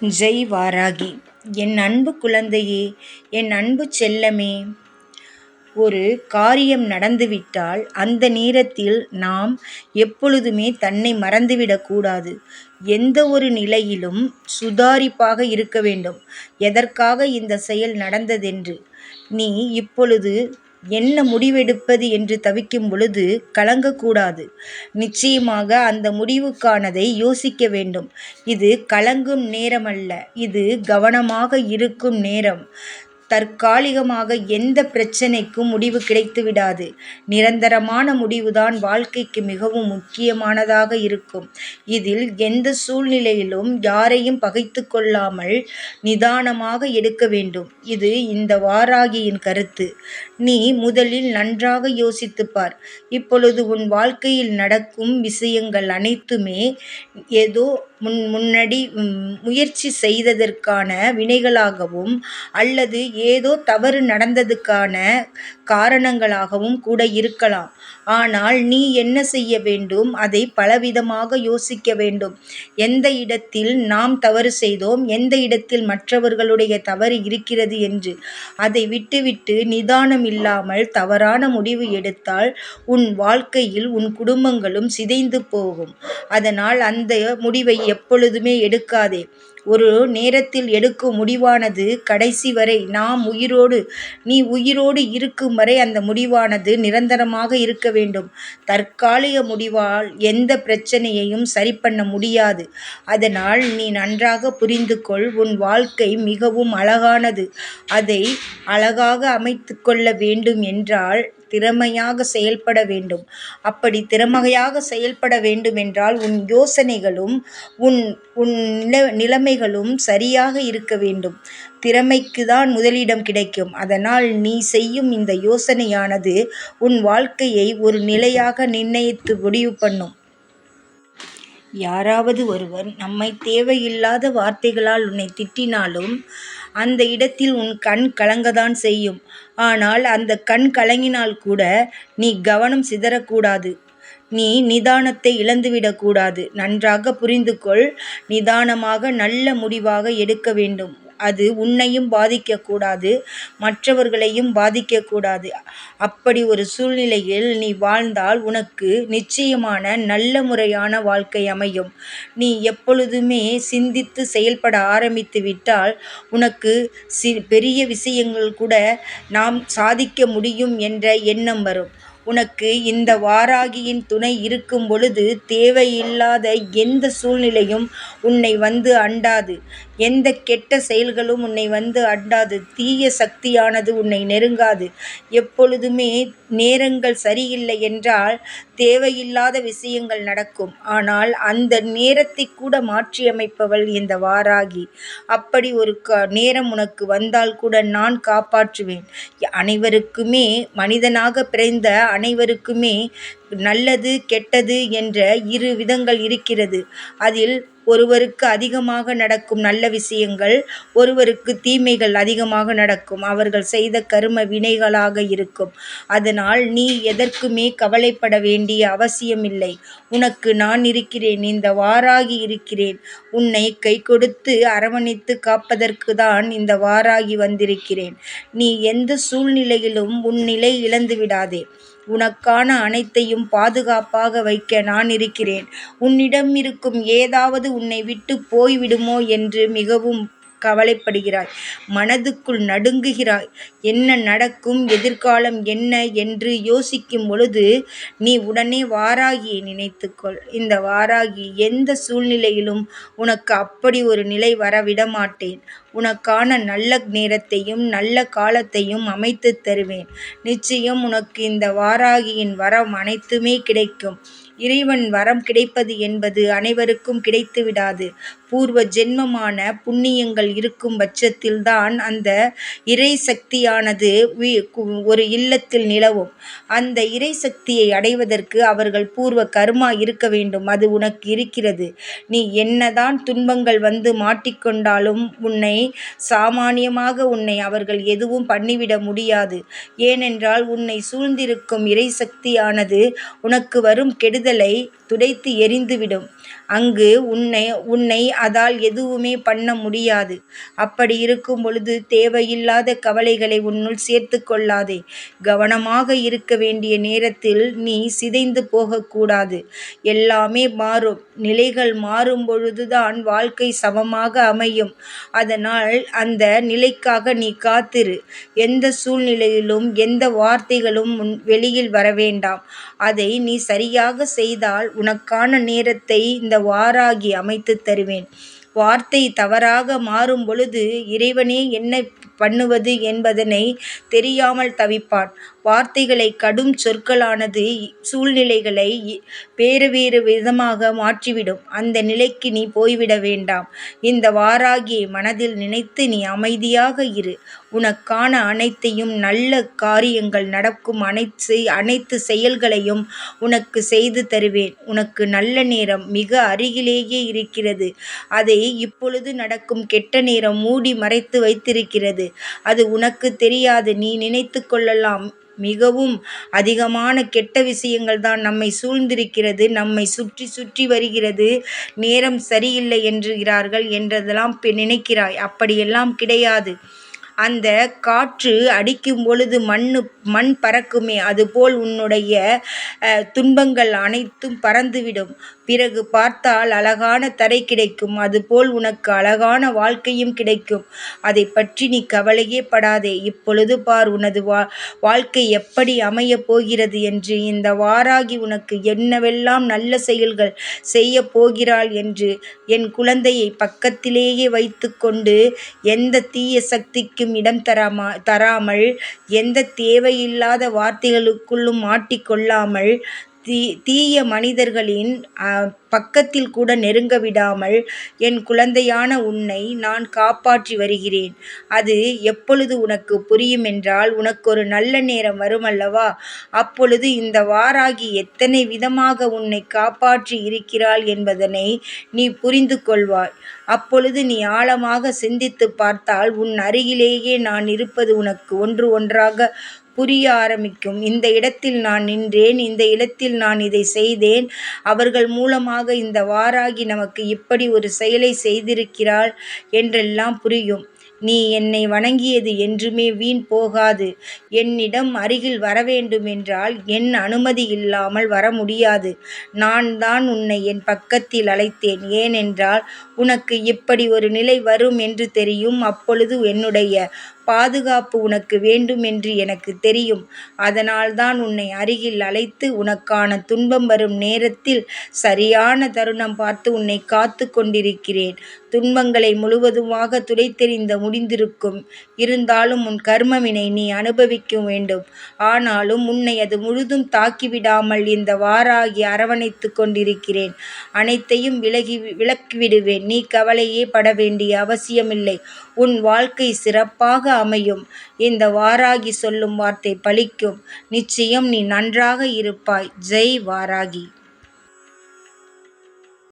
ஜெய் வாராகி என் அன்பு குழந்தையே என் அன்பு செல்லமே. ஒரு காரியம் நடந்துவிட்டால் அந்த நேரத்தில் நாம் எப்பொழுதுமே தன்னை மறந்துவிடக்கூடாது எந்த ஒரு நிலையிலும் சுதாரிப்பாக இருக்க வேண்டும். எதற்காக இந்த செயல் நடந்ததென்று. நீ இப்பொழுது என்ன முடிவெடுப்பது என்று தவிக்கும் பொழுது கலங்கக்கூடாது. நிச்சயமாக அந்த முடிவுக்கானதை யோசிக்க வேண்டும். இது கலங்கும் நேரமல்ல. இது கவனமாக இருக்கும் நேரம். தற்காலிகமாக எந்த பிரச்சனைக்கும் முடிவு கிடைத்து விடாது. நிரந்தரமான முடிவுதான் வாழ்க்கைக்கு மிகவும் முக்கியமானதாக இருக்கும். இதில் எந்த சூழ்நிலையிலும் யாரையும் பகைத்து கொள்ளாமல் நிதானமாக எடுக்க வேண்டும். இது இந்த வாராகியின் கருத்து. நீ முதலில் நன்றாக யோசித்துப்பார் இப்பொழுது உன் வாழ்க்கையில் நடக்கும் விஷயங்கள் அனைத்துமே ஏதோ முன் முன்னாடி முயற்சி செய்ததற்கான வினைகளாகவும் அல்லது ஏதோ தவறு நடந்ததுக்கான காரணங்களாகவும் கூட இருக்கலாம். ஆனால் நீ என்ன செய்ய வேண்டும்? அதை பலவிதமாக யோசிக்க வேண்டும். எந்த இடத்தில் நாம் தவறு செய்தோம்? எந்த இடத்தில் மற்றவர்களுடைய தவறு இருக்கிறது என்று. அதை விட்டுவிட்டு நிதானம் இல்லாமல் தவறான முடிவு எடுத்தால் உன் வாழ்க்கையில் உன் குடும்பங்களும் சிதைந்து போகும். அதனால் அந்த முடிவை எப்பொழுதுமே எடுக்காதே. ஒரு நேரத்தில் எடுக்கும் முடிவானது கடைசி வரை. நாம் உயிரோடு நீ உயிரோடு இருக்கும் வரை அந்த முடிவானது நிரந்தரமாக இருக்க வேண்டும். தற்காலிக முடிவால் எந்த பிரச்சனையையும் சரி பண்ண முடியாது. அதனால் நீ நன்றாக புரிந்து கொள். உன் வாழ்க்கை மிகவும் அழகானது. அதை அழகாக அமைத்து கொள்ள வேண்டும் என்றால் திறமையாக செயல்பட வேண்டும். அப்படி திறமையாக செயல்பட வேண்டுமென்றால் உன் யோசனைகளும் உன் உன் நில நிலைமைகளும் சரியாக இருக்க வேண்டும். திறமைக்கு தான் முதலிடம் கிடைக்கும். அதனால் நீ செய்யும் இந்த யோசனையானது உன் வாழ்க்கையை ஒரு நிலையாக நிர்ணயித்து முடிவு பண்ணும். யாராவது ஒருவர் நம்மை தேவையில்லாத வார்த்தைகளால் உன்னை திட்டினாலும் அந்த இடத்தில் உன் கண் கலங்கதான் செய்யும். ஆனால் அந்த கண் கலங்கினால் கூட நீ கவனம் சிதறக்கூடாது. நீ நிதானத்தை இழந்துவிடக்கூடாது. நன்றாக புரிந்து கொள் நிதானமாக நல்ல முடிவாக எடுக்க வேண்டும். அது உன்னையும் பாதிக்கக்கூடாது மற்றவர்களையும் பாதிக்கக்கூடாது. அப்படி ஒரு சூழ்நிலையில் நீ வாழ்ந்தால் உனக்கு நிச்சயமான நல்ல முறையான வாழ்க்கை அமையும். நீ எப்பொழுதுமே சிந்தித்து செயல்பட ஆரம்பித்து விட்டால் உனக்கு சி பெரிய விஷயங்கள் கூட நாம் சாதிக்க முடியும் என்ற எண்ணம் வரும். உனக்கு இந்த வாராகியின் துணை இருக்கும் பொழுது தேவையில்லாத எந்த சூழ்நிலையும் உன்னை வந்து அண்டாது. எந்த கெட்ட செயல்களும் உன்னை வந்து அண்டாது. தீய சக்தியானது உன்னை நெருங்காது. எப்பொழுதுமே நேரங்கள் சரியில்லை என்றால் தேவையில்லாத விஷயங்கள் நடக்கும். ஆனால் அந்த நேரத்தை கூட மாற்றியமைப்பவள் இந்த வாராகி. அப்படி ஒரு க நேரம் உனக்கு வந்தால் கூட நான் காப்பாற்றுவேன். அனைவருக்குமே மனிதனாக பிறந்த அனைவருக்குமே நல்லது கெட்டது என்ற இரு விதங்கள் இருக்கிறது. அதில் ஒருவருக்கு அதிகமாக நடக்கும் நல்ல விஷயங்கள் ஒருவருக்கு தீமைகள் அதிகமாக நடக்கும். அவர்கள் செய்த கரும வினைகளாக இருக்கும். அதனால் நீ எதற்குமே கவலைப்பட வேண்டிய அவசியமில்லை. உனக்கு நான் இருக்கிறேன் இந்த வாராகி இருக்கிறேன். உன்னை கை கொடுத்து அரவணைத்து காப்பதற்கு தான் இந்த வாராகி வந்திருக்கிறேன். நீ எந்த சூழ்நிலையிலும் உன் நிலை இழந்து விடாதே உனக்கான அனைத்தையும் பாதுகாப்பாக வைக்க நான் இருக்கிறேன் உன்னிடம் இருக்கும் ஏதாவது உன்னை விட்டு போய்விடுமோ என்று மிகவும் கவலைப்படுகிறாய். மனதுக்குள் நடுங்குகிறாய். என்ன நடக்கும்? எதிர்காலம் என்ன? என்று யோசிக்கும் பொழுது நீ உடனே வாராகியை நினைத்துக்கொள். இந்த வாராகி எந்த சூழ்நிலையிலும் உனக்கு அப்படி ஒரு நிலை வரவிட மாட்டேன் உனக்கான நல்ல நேரத்தையும் நல்ல காலத்தையும் அமைத்து தருவேன். நிச்சயம் உனக்கு இந்த வாராகியின் வரம் அனைத்துமே கிடைக்கும். இறைவன் வரம் கிடைப்பது என்பது அனைவருக்கும் கிடைத்து விடாது பூர்வ ஜென்மமான புண்ணியங்கள் இருக்கும் பட்சத்தில்தான் அந்த இறை சக்தியானது ஒரு இல்லத்தில் நிலவும். அந்த இறை சக்தியை அடைவதற்கு அவர்கள் பூர்வ கர்மா இருக்க வேண்டும். அது உனக்கு இருக்கிறது. நீ என்னதான் துன்பங்கள் வந்து மாட்டிக்கொண்டாலும் உன்னை சாமானியமாக உன்னை அவர்கள் எதுவும் பண்ணிவிட முடியாது. ஏனென்றால் உன்னை சூழ்ந்திருக்கும் இறை சக்தியானது உனக்கு வரும் கெடுதல் துடைத்து எறிந்துவிடும் அங்கு உன்னை உன்னை அதால் எதுவுமே பண்ண முடியாது. அப்படி இருக்கும் பொழுது தேவையில்லாத கவலைகளை உன்னுள் சேர்த்து கொள்ளாதே. கவனமாக இருக்க வேண்டிய நேரத்தில் நீ சிதைந்து போகக்கூடாது. எல்லாமே மாறும். நிலைகள் மாறும் பொழுதுதான் வாழ்க்கை சமமாக அமையும். அதனால் அந்த நிலைக்காக நீ காத்திரு. எந்த சூழ்நிலையிலும் எந்த வார்த்தைகளும் உன் வெளியில் வரவேண்டாம். அதை நீ சரியாக செய்தால் உனக்கான நேரத்தை இந்த வாராகி அமைத்துத் தருவேன். வார்த்தை தவறாக மாறும் பொழுது இறைவனே என்னை பண்ணுவது என்பதனை தெரியாமல் தவிப்பான். வார்த்தைகளை கடும் சொற்களானது சூழ்நிலைகளை வேறு வேறு விதமாக மாற்றிவிடும். அந்த நிலைக்கு நீ போய்விட வேண்டாம். இந்த வாராகியை மனதில் நினைத்து நீ அமைதியாக இரு. உனக்கான அனைத்தையும் நல்ல காரியங்கள் நடக்கும் அனைத்து செயல்களையும் உனக்கு செய்து தருவேன். உனக்கு நல்ல நேரம் மிக அருகிலேயே இருக்கிறது. அதை இப்பொழுது நடக்கும் கெட்ட நேரம் மூடி மறைத்து வைத்திருக்கிறது. அது உனக்கு தெரியாது. நீ நினைத்து கொள்ளலாம் மிகவும் அதிகமான கெட்ட விஷயங்கள் தான் நம்மை சூழ்ந்திருக்கிறது நம்மை சுற்றி சுற்றி வருகிறது நேரம் சரியில்லை என்றுகிறார்கள் என்றதெல்லாம் நினைக்கிறாய். அப்படியெல்லாம் கிடையாது. அந்த காற்று அடிக்கும் பொழுது மண்ணு மண் பறக்குமே அதுபோல் உன்னுடைய துன்பங்கள் அனைத்தும் பறந்துவிடும். பிறகு பார்த்தால் அழகான தரை கிடைக்கும். அதுபோல் உனக்கு அழகான வாழ்க்கையும் கிடைக்கும். அதை பற்றி நீ கவலையே படாதே. இப்பொழுது பார் உனது வா வாழ்க்கை எப்படி அமையப் போகிறது என்று. இந்த வாராகி உனக்கு என்னவெல்லாம் நல்ல செயல்கள் செய்யப் போகிறாள் என்று. என் குழந்தையை பக்கத்திலேயே வைத்துக்கொண்டு கொண்டு தீய சக்திக்கும் இடம் தராமல் எந்த தேவையில்லாத வார்த்தைகளுக்குள்ளும் மாட்டிக்கொள்ளாமல் தீ தீய மனிதர்களின் பக்கத்தில் கூட நெருங்க விடாமல் என் குழந்தையான உன்னை நான் காப்பாற்றி வருகிறேன். அது எப்பொழுது உனக்குப் புரியுமென்றால் உனக்கொரு நல்ல நேரம் வருமல்லவா. அப்பொழுது இந்த வாராகி எத்தனை விதமாக உன்னை காப்பாற்றி இருக்கிறாள் என்பதனை நீ புரிந்து கொள்வாய். அப்பொழுது நீ ஆழமாக சிந்தித்துப் பார்த்தால் உன் அருகிலேயே நான் இருப்பது உனக்கு ஒன்று ஒன்றாக புரிய ஆரம்பிக்கும். இந்த இடத்தில் நான் நின்றேன். இந்த இடத்தில் நான் இதை செய்தேன். அவர்கள் மூலமாக இந்த வாராகி நமக்கு இப்படி ஒரு செயலை செய்திருக்கிறாள் என்றெல்லாம் புரியும். நீ என்னை வணங்கியது என்றுமே வீண் போகாது. என்னிடம் அருகில் வரவேண்டுமென்றால் என் அனுமதி இல்லாமல் வர முடியாது. நான் தான் உன்னை என் பக்கத்தில் அழைத்தேன். ஏனென்றால் உனக்கு இப்படி ஒரு நிலை வரும் என்று தெரியும். அப்பொழுது என்னுடைய பாதுகாப்பு உனக்கு வேண்டும் என்று எனக்கு தெரியும். அதனால்தான் உன்னை அருகில் அழைத்து உனக்கான துன்பம் வரும் நேரத்தில் சரியான தருணம் பார்த்து உன்னை காத்து கொண்டிருக்கிறேன். துன்பங்களை முழுவதுமாக துடைத்தெறிந்து முடிந்திருக்கும். இருந்தாலும் உன் கர்மவினை நீ அனுபவிக்க வேண்டும். ஆனாலும் உன்னை அது முழுதும் தாக்கிவிடாமல் இந்த வாராகி அரவணைத்துக் கொண்டிருக்கிறேன். அனைத்தையும் விலகி விலக்கிவிடுவேன். நீ கவலையே பட வேண்டிய அவசியமில்லை. உன் வாழ்க்கை சிறப்பாக அமையும். இந்த வாராகி சொல்லும் வார்த்தை பலிக்கும். நிச்சயம் நீ நன்றாக இருப்பாய். ஜெய் வாராகி.